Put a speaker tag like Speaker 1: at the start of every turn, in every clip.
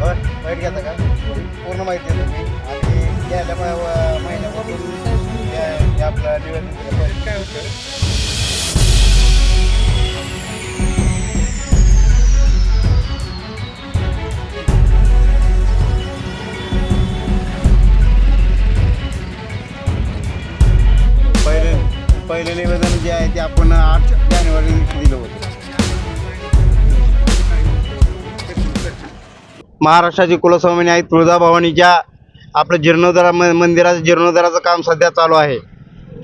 Speaker 1: होय, माहिती घेता का? पूर्ण माहिती आहे तुम्ही आणि गेल्या महिन्यापासून आपलं निवेदन काय होतं? पहिले पहिले निवेदन जे आहे ते आपण आठ जानेवारी दिलं होतं. महाराष्ट्राची कुलस्वामिनी आहे तुळजाभवानीच्या आपलं जीर्णोद्धारा म मंदिराचं जीर्णोद्धाराचं काम सध्या चालू आहे.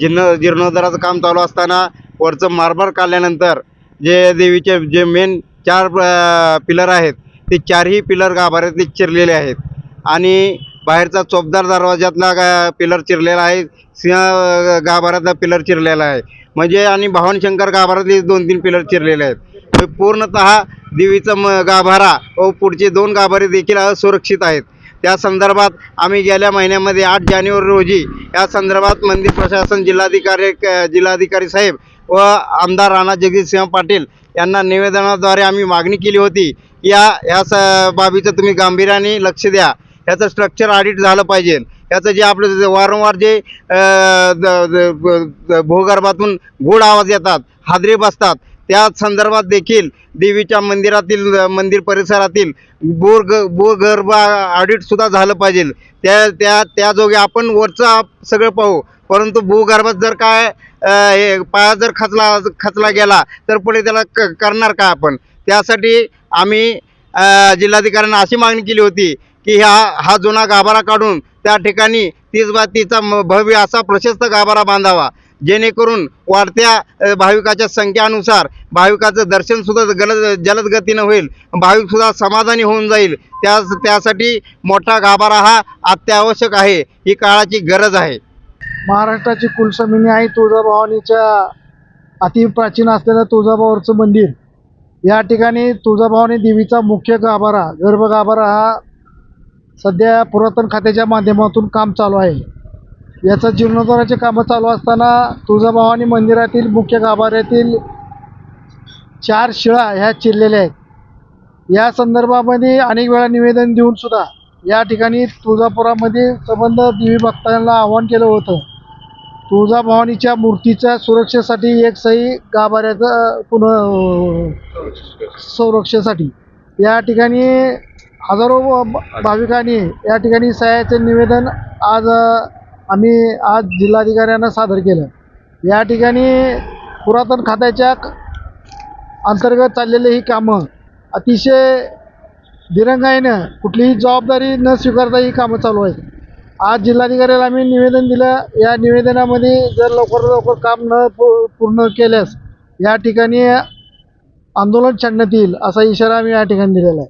Speaker 1: जीर्ण जीर्णोद्धाराचं काम चालू असताना वरचं मार्बल काढल्यानंतर जे देवीचे जे मेन चार पिलर आहेत ते चारही पिलर गाभाऱ्यातले चिरलेले आहेत. आणि बाहेरचा चोपदार दरवाजातला गा पिलर चिरलेला आहे सिंह गाभाऱ्यातला पिलर चिरलेला आहे. म्हणजे आणि भवानशंकर गाभाऱ्यातले दोन तीन पिलर चिरलेले आहेत. पूर्णतः देवीचा म गाभारा व पुढचे दोन गाभारे देखील असुरक्षित आहेत. त्या संदर्भात आम्ही गेल्या महिन्यामध्ये आठ जानेवारी रोजी या संदर्भात मंदिर प्रशासन जिल्हाधिकारी जिल्हाधिकारी साहेब व आमदार राणा जगजितसिंह पाटील यांना निवेदनाद्वारे आम्ही मागणी केली होती या या स बाबीचं तुम्ही गांभीर्याने लक्ष द्या. ह्याचं स्ट्रक्चर ऑडिट झालं पाहिजे. ह्याचं जे आपलं जे वारंवार जे द- भूगर्भातून गोड आवाज येतात हादरे बसतात त्या संदर्भात देखील देवीच्या मंदिरातील मंदिर परिसरातील बोर भूगर्भ ऑडिटसुद्धा झालं पाहिजे. त्या त्या त्याजोगे आपण वरचं सगळं पाहू. परंतु भूगर्भात जर काय हे पाया जर खचला खचला गेला तर पुढे त्याला क करणार का आपण? त्यासाठी आम्ही जिल्हाधिकाऱ्यांना अशी मागणी केली होती की ह्या हा जुना गाभारा काढून त्या ठिकाणी तीस बा तीसचा भव्य असा प्रशस्त गाभारा बांधावा. जेणेकरून वाढत्या भाविकाच्या संख्यानुसार भाविकाचं दर्शनसुद्धा गलद जलद गतीनं होईल. भाविकसुद्धा समाधानी होऊन जाईल. त्या त्यासाठी मोठा गाभारा हा अत्यावश्यक आहे. ही काळाची गरज आहे.
Speaker 2: महाराष्ट्राची कुलस्वामिनी आई तुळजाभवानीच्या अतिप्राचीन असलेलं तुळजाभवानीचं मंदिर. या ठिकाणी तुळजाभवानी देवीचा मुख्य गाभारा गर्भ गाभारा हा सध्या पुरातन खात्याच्या माध्यमातून काम चालू आहे. याचं जीर्णोद्धाराचे कामं चालू असताना तुळजाभवानी मंदिरातील मुख्य गाभाऱ्यातील चार शिळा ह्या चिरलेल्या आहेत. या संदर्भामध्ये अनेक वेळा निवेदन देऊन सुद्धा या ठिकाणी तुळजापुरामध्ये संबंध देवी भक्तांना आवाहन केलं होतं. तुळजाभवानीच्या मूर्तीच्या सुरक्षेसाठी एक सही गाभाऱ्याचं पुन संरक्षेसाठी. या ठिकाणी हजारो भाविकांनी या ठिकाणी सह्याचं निवेदन आज आम्ही आज जिल्हाधिकाऱ्यांना सादर केलं. या ठिकाणी पुरातन खात्याच्या अंतर्गत चाललेली ही कामं अतिशय दिरंगाईनं कुठलीही जबाबदारी न स्वीकारता ही कामं चालू आहेत. आज जिल्हाधिकाऱ्याला आम्ही निवेदन दिलं. या निवेदनामध्ये जर लवकर लवकर काम न पूर्ण केल्यास या ठिकाणी आंदोलन छाडण्यात येईल असा इशारा आम्ही या ठिकाणी दिलेला आहे.